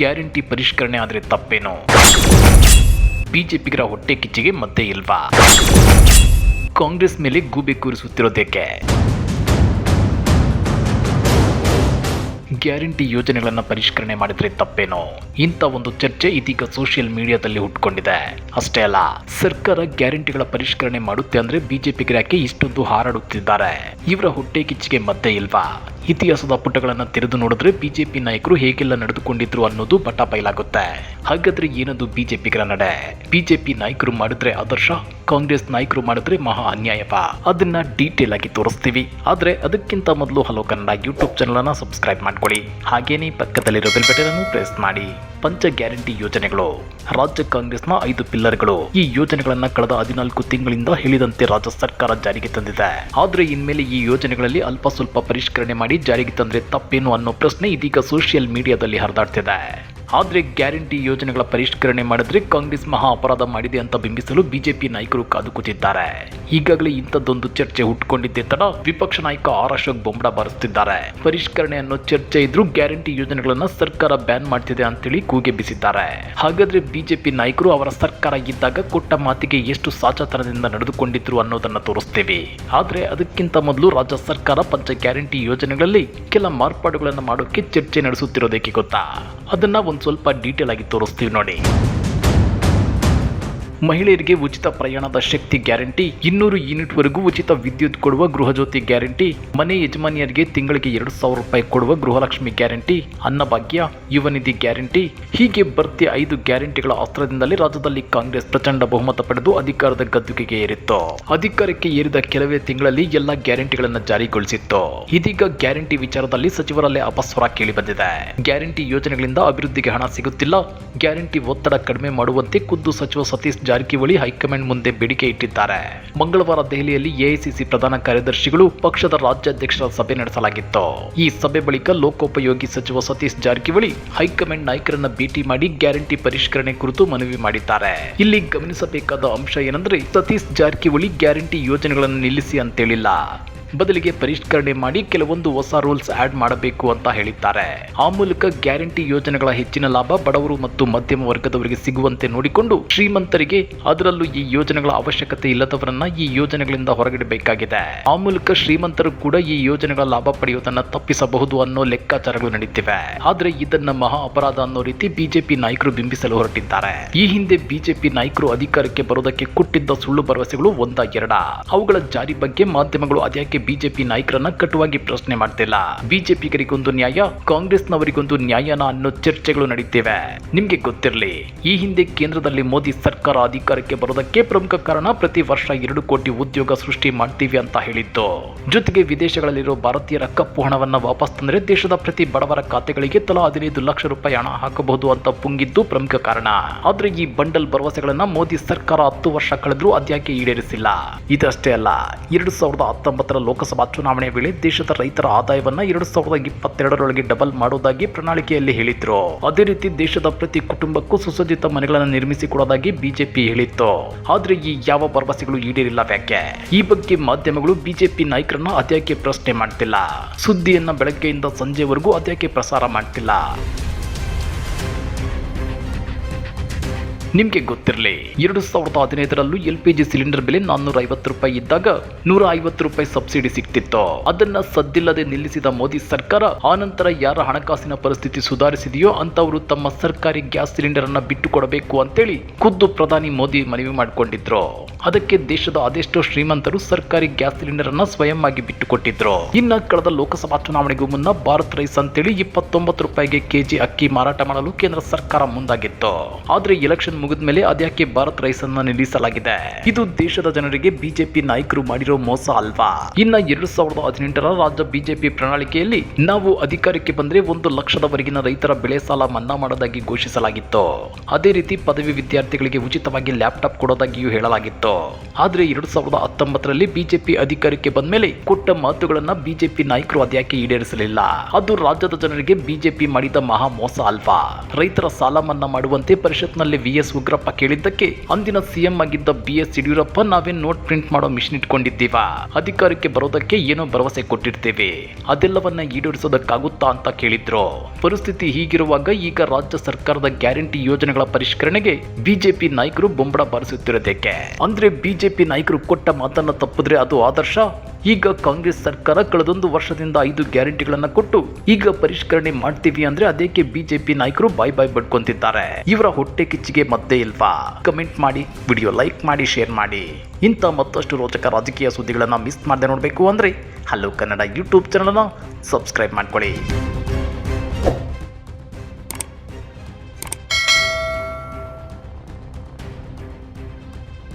Guarantee ಪರಿಷ್ಕರಣೆ ಆದರೆ ತಪ್ಪೇನು? ಬಿಜೆಪಿಗರ ಹೊಟ್ಟೆ ಕಿಚ್ಚಿಗೆ ಮತ್ತೆ ಇಲ್ವಾ? ಕಾಂಗ್ರೆಸ್ ಮೇಲೆ ಗೂಬೆ ಕೂರಿಸುತ್ತಿರೋದಕ್ಕೆ? ಗ್ಯಾರಂಟಿ ಯೋಜನೆಗಳನ್ನು ಪರಿಷ್ಕರಣೆ ಮಾಡಿದ್ರೆ ತಪ್ಪೇನೋ? ಇಂಥ ಒಂದು ಚರ್ಚೆ ಇದೀಗ ಸೋಷಿಯಲ್ ಮೀಡಿಯಾದಲ್ಲಿ ಹುಟ್ಕೊಂಡಿದೆ. ಅಷ್ಟೇ ಅಲ್ಲ, ಸರ್ಕಾರ ಗ್ಯಾರಂಟಿಗಳ ಪರಿಷ್ಕರಣೆ ಮಾಡುತ್ತೆ ಅಂದ್ರೆ ಬಿಜೆಪಿ ಯಾಕೆ ಇಷ್ಟೊಂದು ಹಾರಾಡುತ್ತಿದ್ದಾರೆ? ಇವರ ಹೊಟ್ಟೆ ಕಿಚ್ಚಿಗೆ ಮದ್ದೆ ಇಲ್ವಾ? ಇತಿಹಾಸದ ಪುಟಗಳನ್ನು ತೆರೆದು ನೋಡಿದ್ರೆ ಬಿಜೆಪಿ ನಾಯಕರು ಹೇಗೆಲ್ಲ ನಡೆದುಕೊಂಡಿದ್ರು ಅನ್ನೋದು ಬಟ್ಟ ಪೈಲಾಗುತ್ತೆ. ಹಾಗಾದ್ರೆ ಏನದು ಬಿಜೆಪಿಗರ ನಡೆ? ಬಿಜೆಪಿ ನಾಯಕರು ಮಾಡಿದ್ರೆ ಆದರ್ಶ, ಕಾಂಗ್ರೆಸ್ ನಾಯಕರು ಮಾಡಿದ್ರೆ ಮಹಾ ಅನ್ಯಾಯವ. ಅದನ್ನ ಡೀಟೇಲ್ ಆಗಿ ತೋರಿಸ್ತೀವಿ. ಆದ್ರೆ ಅದಕ್ಕಿಂತ ಮೊದಲು ಹಲೋ ಕನ್ನಡ ಯೂಟ್ಯೂಬ್ ಚಾನಲ್ ಅನ್ನ ಸಬ್ಸ್ಕ್ರೈಬ್ ಮಾಡ್ಕೊಳ್ಳಿ. ಹಾಗೇನೇ ಪಕ್ಕದಲ್ಲಿರೋ ಬೆಲ್ ಬಟನ್ ಅನ್ನು ಪ್ರೆಸ್ ಮಾಡಿ. ಪಂಚ ಗ್ಯಾರಂಟಿ ಯೋಜನೆಗಳು. ರಾಜ್ಯ ಕಾಂಗ್ರೆಸ್ನ ಐದು ಪಿಲ್ಲರ್ಗಳು. ಈ ಯೋಜನೆಗಳನ್ನ ಕಳೆದ ಹದಿನಾಲ್ಕು ತಿಂಗಳಿಂದ ಹೇಳಿದಂತೆ ರಾಜ್ಯ ಸರ್ಕಾರ ಜಾರಿಗೆ ತಂದಿದೆ. ಆದ್ರೆ ಇನ್ಮೇಲೆ ಈ ಯೋಜನೆಗಳಲ್ಲಿ ಅಲ್ಪ ಸ್ವಲ್ಪ ಪರಿಷ್ಕರಣೆ ಮಾಡಿ ಜಾರಿಗೆ ತಂದ್ರೆ ತಪ್ಪೇನು ಅನ್ನೋ ಪ್ರಶ್ನೆ ಇದೀಗ ಸೋಷಿಯಲ್ ಮೀಡಿಯಾದಲ್ಲಿ ಹರಿದಾಡ್ತಿದೆ. ಆದ್ರೆ ಗ್ಯಾರಂಟಿ ಯೋಜನೆಗಳ ಪರಿಷ್ಕರಣೆ ಮಾಡಿದ್ರೆ ಕಾಂಗ್ರೆಸ್ ಮಹಾ ಅಪರಾಧ ಮಾಡಿದೆ ಅಂತ ಬಿಂಬಿಸಲು ಬಿಜೆಪಿ ನಾಯಕರು ಕಾದು ಕೂತಿದ್ದಾರೆ. ಈಗಾಗಲೇ ಇಂಥದ್ದೊಂದು ಚರ್ಚೆ ಹುಟ್ಟುಕೊಂಡಿದ್ದೆ ತಡ ವಿಪಕ್ಷ ನಾಯಕ ಆರ್ ಅಶೋಕ್ ಬೊಂಬಡ ಬಾರಿಸುತ್ತಿದ್ದಾರೆ ಪರಿಷ್ಕರಣೆ ಅನ್ನೋ ಚರ್ಚೆ ಇದ್ರೂ ಗ್ಯಾರಂಟಿ ಯೋಜನೆಗಳನ್ನ ಸರ್ಕಾರ ಬ್ಯಾನ್ ಮಾಡ್ತಿದೆ ಅಂತೇಳಿ ಕೂಗೆ ಬಿಸಿದ್ದಾರೆ. ಹಾಗಾದ್ರೆ ಬಿಜೆಪಿ ನಾಯಕರು ಅವರ ಸರ್ಕಾರ ಇದ್ದಾಗ ಕೊಟ್ಟ ಮಾತಿಗೆ ಎಷ್ಟು ಸಾಚಾತನದಿಂದ ನಡೆದುಕೊಂಡಿದ್ರು ಅನ್ನೋದನ್ನ ತೋರಿಸ್ತೇವೆ. ಆದ್ರೆ ಅದಕ್ಕಿಂತ ಮೊದಲು ರಾಜ್ಯ ಸರ್ಕಾರ ಪಂಚ ಗ್ಯಾರಂಟಿ ಯೋಜನೆಗಳಲ್ಲಿ ಕೆಲ ಮಾರ್ಪಾಡುಗಳನ್ನು ಮಾಡೋಕೆ ಚರ್ಚೆ ನಡೆಸುತ್ತಿರೋದಕ್ಕೆ ಗೊತ್ತಾ? ಅದನ್ನ ಒಂದ್ ಸ್ವಲ್ಪ ಡೀಟೇಲ್ ಆಗಿ ತೋರಿಸ್ತೀವಿ ನೋಡಿ. ಮಹಿಳೆಯರಿಗೆ ಉಚಿತ ಪ್ರಯಾಣದ ಶಕ್ತಿ ಗ್ಯಾರಂಟಿ, ಇನ್ನೂರು ಯೂನಿಟ್ವರೆಗೂ ಉಚಿತ ವಿದ್ಯುತ್ ಕೊಡುವ ಗೃಹಜ್ಯೋತಿ ಗ್ಯಾರಂಟಿ, ಮನೆ ಯಜಮಾನಿಯರಿಗೆ ತಿಂಗಳಿಗೆ ಎರಡು ಸಾವಿರ ರೂಪಾಯಿ ಕೊಡುವ ಗೃಹಲಕ್ಷ್ಮಿ ಗ್ಯಾರಂಟಿ, ಅನ್ನಭಾಗ್ಯ ಯುವನಿಧಿ ಗ್ಯಾರಂಟಿ, ಹೀಗೆ ಬರ್ತಿ ಐದು ಗ್ಯಾರಂಟಿಗಳ ಅಸ್ತ್ರದಿಂದಲೇ ರಾಜ್ಯದಲ್ಲಿ ಕಾಂಗ್ರೆಸ್ ಪ್ರಚಂಡ ಬಹುಮತ ಪಡೆದು ಅಧಿಕಾರದ ಗದ್ದುಗೆಗೆ ಏರಿತ್ತು. ಅಧಿಕಾರಕ್ಕೆ ಏರಿದ ಕೆಲವೇ ತಿಂಗಳಲ್ಲಿ ಎಲ್ಲ ಗ್ಯಾರಂಟಿಗಳನ್ನು ಜಾರಿಗೊಳಿಸಿತ್ತು. ಇದೀಗ ಗ್ಯಾರಂಟಿ ವಿಚಾರದಲ್ಲಿ ಸಚಿವರಲ್ಲೇ ಅಪಸ್ವರ ಕೇಳಿ ಬಂದಿದೆ ಗ್ಯಾರಂಟಿ ಯೋಜನೆಗಳಿಂದ ಅಭಿವೃದ್ಧಿಗೆ ಹಣ ಸಿಗುತ್ತಿಲ್ಲ, ಗ್ಯಾರಂಟಿ ಒತ್ತಡ ಕಡಿಮೆ ಮಾಡುವಂತೆ ಖುದ್ದು ಸಚಿವ ಸತೀಶ್ ಜಾರಕಿಹೊಳಿ ಹೈಕಮಾಂಡ್ ಮುಂದೆ ಬೇಡಿಕೆ ಇಟ್ಟಿದ್ದಾರೆ. ಮಂಗಳವಾರ ದೆಹಲಿಯಲ್ಲಿ ಎಐಸಿಸಿ ಪ್ರಧಾನ ಕಾರ್ಯದರ್ಶಿಗಳು ಪಕ್ಷದ ರಾಜ್ಯಾಧ್ಯಕ್ಷರ ಸಭೆ ನಡೆಸಲಾಗಿತ್ತು. ಈ ಸಭೆ ಬಳಿಕ ಲೋಕೋಪಯೋಗಿ ಸಚಿವ ಸತೀಶ್ ಜಾರಕಿಹೊಳಿ ಹೈಕಮಾಂಡ್ ನಾಯಕರನ್ನ ಭೇಟಿ ಮಾಡಿ ಗ್ಯಾರಂಟಿ ಪರಿಷ್ಕರಣೆ ಕುರಿತು ಮನವಿ ಮಾಡಿದ್ದಾರೆ. ಇಲ್ಲಿ ಗಮನಿಸಬೇಕಾದ ಅಂಶ ಏನಂದ್ರೆ ಸತೀಶ್ ಜಾರಕಿಹೊಳಿ ಗ್ಯಾರಂಟಿ ಯೋಜನೆಗಳನ್ನು ನಿಲ್ಲಿಸಿ ಅಂತೇಳಿಲ್ಲ. ಬದಲಿಗೆ ಪರಿಷ್ಕರಣೆ ಮಾಡಿ ಕೆಲವೊಂದು ಹೊಸ ರೂಲ್ಸ್ ಆಡ್ ಮಾಡಬೇಕು ಅಂತ ಹೇಳಿದ್ದಾರೆ. ಆ ಮೂಲಕ ಗ್ಯಾರಂಟಿ ಯೋಜನೆಗಳ ಹೆಚ್ಚಿನ ಲಾಭ ಬಡವರು ಮತ್ತು ಮಧ್ಯಮ ವರ್ಗದವರಿಗೆ ಸಿಗುವಂತೆ ನೋಡಿಕೊಂಡು ಶ್ರೀಮಂತರಿಗೆ ಅದರಲ್ಲೂ ಈ ಯೋಜನೆಗಳ ಅವಶ್ಯಕತೆ ಇಲ್ಲದವರನ್ನ ಈ ಯೋಜನೆಗಳಿಂದ ಹೊರಗಿಡಬೇಕಾಗಿದೆ. ಆ ಮೂಲಕ ಶ್ರೀಮಂತರು ಕೂಡ ಈ ಯೋಜನೆಗಳ ಲಾಭ ಪಡೆಯುವುದನ್ನು ತಪ್ಪಿಸಬಹುದು ಅನ್ನೋ ಲೆಕ್ಕಾಚಾರಗಳು ನಡೆಯುತ್ತಿವೆ ಆದ್ರೆ ಇದನ್ನ ಮಹಾ ಅಪರಾಧ ಅನ್ನೋ ರೀತಿ ಬಿಜೆಪಿ ನಾಯಕರು ಬಿಂಬಿಸಲು ಹೊರಟಿದ್ದಾರೆ. ಈ ಹಿಂದೆ ಬಿಜೆಪಿ ನಾಯಕರು ಅಧಿಕಾರಕ್ಕೆ ಬರೋದಕ್ಕೆ ಕೊಟ್ಟಿದ್ದ ಸುಳ್ಳು ಭರವಸೆಗಳು ಒಂದ ಎರಡ. ಅವುಗಳ ಜಾರಿ ಬಗ್ಗೆ ಮಾಧ್ಯಮಗಳು ಅದ್ಯಾಕೆ ಬಿಜೆಪಿ ನಾಯಕರನ್ನ ಕಟುವಾಗಿ ಪ್ರಶ್ನೆ ಮಾಡ್ತಿಲ್ಲ. ಬಿಜೆಪಿಗರಿಗೊಂದು ನ್ಯಾಯ, ಕಾಂಗ್ರೆಸ್ನವರಿಗೊಂದು ನ್ಯಾಯನ ಅನ್ನೋ ಚರ್ಚೆಗಳು ನಡೀತಿವೆ. ನಿಮ್ಗೆ ಗೊತ್ತಿರಲಿ, ಈ ಹಿಂದೆ ಕೇಂದ್ರದಲ್ಲಿ ಮೋದಿ ಸರ್ಕಾರ ಅಧಿಕಾರಕ್ಕೆ ಬರೋದಕ್ಕೆ ಪ್ರಮುಖ ಕಾರಣ ಪ್ರತಿ ವರ್ಷ ಎರಡು ಕೋಟಿ ಉದ್ಯೋಗ ಸೃಷ್ಟಿ ಮಾಡ್ತೀವಿ ಅಂತ ಹೇಳಿದ್ದು. ಜೊತೆಗೆ ವಿದೇಶಗಳಲ್ಲಿರೋ ಭಾರತೀಯರ ಕಪ್ಪು ಹಣವನ್ನ ವಾಪಸ್ ತಂದ್ರೆ ದೇಶದ ಪ್ರತಿ ಬಡವರ ಖಾತೆಗಳಿಗೆ ತಲಾ ಹದಿನೈದು ಲಕ್ಷ ರೂಪಾಯಿ ಹಣ ಹಾಕಬಹುದು ಅಂತ ಪುಂಗಿದ್ದು ಪ್ರಮುಖ ಕಾರಣ. ಆದ್ರೆ ಈ ಬಂಡಲ್ ಭರವಸೆಗಳನ್ನ ಮೋದಿ ಸರ್ಕಾರ ಹತ್ತು ವರ್ಷ ಕಳೆದ್ರೂ ಅದ್ಯಾಕೆ ಈಡೇರಿಸಿಲ್ಲ? ಇದಷ್ಟೇ ಅಲ್ಲ, ಎರಡು ಸಾವಿರದ ಹತ್ತೊಂಬತ್ತರ ಲೋಕಸಭಾ ಚುನಾವಣೆ ವೇಳೆ ದೇಶದ ರೈತರ ಆದಾಯವನ್ನ ಎರಡು ಸಾವಿರದ ಇಪ್ಪತ್ತೆರಡರೊಳಗೆ ಡಬಲ್ ಮಾಡೋದಾಗಿ ಪ್ರಣಾಳಿಕೆಯಲ್ಲಿ ಹೇಳಿದ್ರು. ಅದೇ ರೀತಿ ದೇಶದ ಪ್ರತಿ ಕುಟುಂಬಕ್ಕೂ ಸುಸಜ್ಜಿತ ಮನೆಗಳನ್ನು ನಿರ್ಮಿಸಿ ಕೊಡೋದಾಗಿ ಬಿಜೆಪಿ ಹೇಳಿತ್ತು. ಆದ್ರೆ ಈ ಯಾವ ಭರವಸೆಗಳು ಈಡೇರಿಲ್ಲ ಯಾಕೆ ಈ ಬಗ್ಗೆ ಮಾಧ್ಯಮಗಳು ಬಿಜೆಪಿ ನಾಯಕರನ್ನ ಅದ್ಯಾಕೆ ಪ್ರಶ್ನೆ ಮಾಡ್ತಿಲ್ಲ? ಸುದ್ದಿಯನ್ನ ಬೆಳಗ್ಗೆಯಿಂದ ಸಂಜೆವರೆಗೂ ಅದ್ಯಾಕೆ ಪ್ರಸಾರ ಮಾಡ್ತಿಲ್ಲ? ನಿಮ್ಗೆ ಗೊತ್ತಿರಲಿ, ಎರಡು ಸಾವಿರದ ಹದಿನೈದರಲ್ಲೂ ಎಲ್ ಪಿ ಜಿ ಸಿಲಿಂಡರ್ ಬೆಲೆ ನಾನ್ನೂರ ಐವತ್ತು ರೂಪಾಯಿ ಇದ್ದಾಗ ನೂರ ಐವತ್ತು ರೂಪಾಯಿ ಸಬ್ಸಿಡಿ ಸಿಗ್ತಿತ್ತು ಅದನ್ನ ಸದ್ದಿಲ್ಲದೆ ನಿಲ್ಲಿಸಿದ ಮೋದಿ ಸರ್ಕಾರ ಆನಂತರ ಯಾರ ಹಣಕಾಸಿನ ಪರಿಸ್ಥಿತಿ ಸುಧಾರಿಸಿದೆಯೋ ಅಂತವರು ತಮ್ಮ ಸರ್ಕಾರಿ ಗ್ಯಾಸ್ ಸಿಲಿಂಡರ್ ಅನ್ನ ಬಿಟ್ಟು ಕೊಡಬೇಕು ಅಂತೇಳಿ ಖುದ್ದು ಪ್ರಧಾನಿ ಮೋದಿ ಮನವಿ ಮಾಡಿಕೊಂಡಿದ್ರು. ಅದಕ್ಕೆ ದೇಶದ ಅದೆಷ್ಟೋ ಶ್ರೀಮಂತರು ಸರ್ಕಾರಿ ಗ್ಯಾಸ್ ಸಿಲಿಂಡರ್ ಅನ್ನ ಸ್ವಯಂ ಆಗಿ ಬಿಟ್ಟು ಕೊಟ್ಟಿದ್ರು ಇನ್ನ ಕಳೆದ ಲೋಕಸಭಾ ಚುನಾವಣೆಗೂ ಮುನ್ನ ಭಾರತ್ ರೈಸ್ ಅಂತೇಳಿ ಇಪ್ಪತ್ತೊಂಬತ್ತು ರೂಪಾಯಿಗೆ ಕೆಜಿ ಅಕ್ಕಿ ಮಾರಾಟ ಮಾಡಲು ಕೇಂದ್ರ ಸರ್ಕಾರ ಮುಂದಾಗಿತ್ತು. ಆದ್ರೆ ಎಲೆಕ್ಷನ್ ಮುಗಿದ ಮೇಲೆ ಅದ್ಯಾಕೆ ಭಾರತ್ ರೈಸ್ ಅನ್ನ ನಿಲ್ಲಿಸಲಾಗಿದೆ? ಇದು ದೇಶದ ಜನರಿಗೆ ಬಿಜೆಪಿ ನಾಯಕರು ಮಾಡಿರೋ ಮೋಸ ಅಲ್ವಾ? ಇನ್ನ ಎರಡು ಸಾವಿರದ ಹದಿನೆಂಟರ ರಾಜ್ಯ ಬಿಜೆಪಿ ಪ್ರಣಾಳಿಕೆಯಲ್ಲಿ ನಾವು ಅಧಿಕಾರಕ್ಕೆ ಬಂದ್ರೆ ಒಂದು ಲಕ್ಷದವರೆಗಿನ ರೈತರ ಬೆಳೆ ಸಾಲ ಮನ್ನಾ ಮಾಡೋದಾಗಿ ಘೋಷಿಸಲಾಗಿತ್ತು. ಅದೇ ರೀತಿ ಪದವಿ ವಿದ್ಯಾರ್ಥಿಗಳಿಗೆ ಉಚಿತವಾಗಿ ಲ್ಯಾಪ್ಟಾಪ್ ಕೊಡೋದಾಗಿಯೂ ಹೇಳಲಾಗಿತ್ತು. ಆದ್ರೆ ಎರಡು ಸಾವಿರದ ಹತ್ತೊಂಬತ್ತರಲ್ಲಿ ಬಿಜೆಪಿ ಅಧಿಕಾರಕ್ಕೆ ಬಂದ್ಮೇಲೆ ಕೊಟ್ಟ ಮಾತುಗಳನ್ನ ಬಿಜೆಪಿ ನಾಯಕರು ಅದ್ಯಾಕೆ ಈಡೇರಿಸಲಿಲ್ಲ? ಅದು ರಾಜ್ಯದ ಜನರಿಗೆ ಬಿಜೆಪಿ ಮಾಡಿದ ಮಹಾ ಮೋಸ ಅಲ್ವಾ? ರೈತರ ಸಾಲ ಮನ್ನಾ ಮಾಡುವಂತೆ ಪರಿಷತ್ನಲ್ಲಿ ವಿ ಎಸ್ ಉಗ್ರಪ್ಪ ಕೇಳಿದ್ದಕ್ಕೆ ಅಂದಿನ ಸಿಎಂ ಆಗಿದ್ದ ಬಿ ಎಸ್ ಯಡಿಯೂರಪ್ಪ ನಾವೇನ್ ನೋಟ್ ಪ್ರಿಂಟ್ ಮಾಡೋ ಮಿಷನ್ ಇಟ್ಕೊಂಡಿದ್ದೀವ. ಅಧಿಕಾರಕ್ಕೆ ಬರೋದಕ್ಕೆ ಏನೋ ಭರವಸೆ ಕೊಟ್ಟಿರ್ತೇವೆ. ಅದೆಲ್ಲವನ್ನ ಈಡೇರಿಸೋದಕ್ಕಾಗುತ್ತಾ ಅಂತ ಕೇಳಿದ್ರು. ಪರಿಸ್ಥಿತಿ ಹೀಗಿರುವಾಗ ಈಗ ರಾಜ್ಯ ಸರ್ಕಾರದ ಗ್ಯಾರಂಟಿ ಯೋಜನೆಗಳ ಪರಿಷ್ಕರಣೆಗೆ ಬಿಜೆಪಿ ನಾಯಕರು ಬೊಂಬಡ ಬಾರಿಸುತ್ತಿರೋದಕ್ಕೆ. ಅಂದ್ರೆ ಬಿಜೆಪಿ ನಾಯಕರು ಕೊಟ್ಟ ಮಾತನ್ನ ತಪ್ಪಿದ್ರೆ ಅದು ಆದರ್ಶ? ಈಗ ಕಾಂಗ್ರೆಸ್ ಸರ್ಕಾರ ಕಳೆದೊಂದು ವರ್ಷದಿಂದ ಐದು ಗ್ಯಾರಂಟಿಗಳನ್ನ ಕೊಟ್ಟು ಈಗ ಪರಿಷ್ಕರಣೆ ಮಾಡ್ತೀವಿ ಅಂದ್ರೆ ಅದಕ್ಕೆ ಬಿಜೆಪಿ ನಾಯಕರು ಬಾಯ್ ಬಾಯ್ ಬಡ್ಕೊಂತಿದ್ದಾರೆ? ಇವರ ಹೊಟ್ಟೆ ಕಿಚ್ಚಿಗೆ ಮತ್ತೆ ಇಲ್ವಾ? ಕಮೆಂಟ್ ಮಾಡಿ ವಿಡಿಯೋ ಲೈಕ್ ಮಾಡಿ ಶೇರ್ ಮಾಡಿ. ಇಂಥ ಮತ್ತಷ್ಟು ರೋಚಕ ರಾಜಕೀಯ ಸುದ್ದಿಗಳನ್ನ ಮಿಸ್ ಮಾಡದೆ ನೋಡಬೇಕು ಅಂದ್ರೆ ಹಲೋ ಕನ್ನಡ ಯೂಟ್ಯೂಬ್ ಚಾನಲ್ನ ಸಬ್ಸ್ಕ್ರೈಬ್ ಮಾಡ್ಕೊಳ್ಳಿ.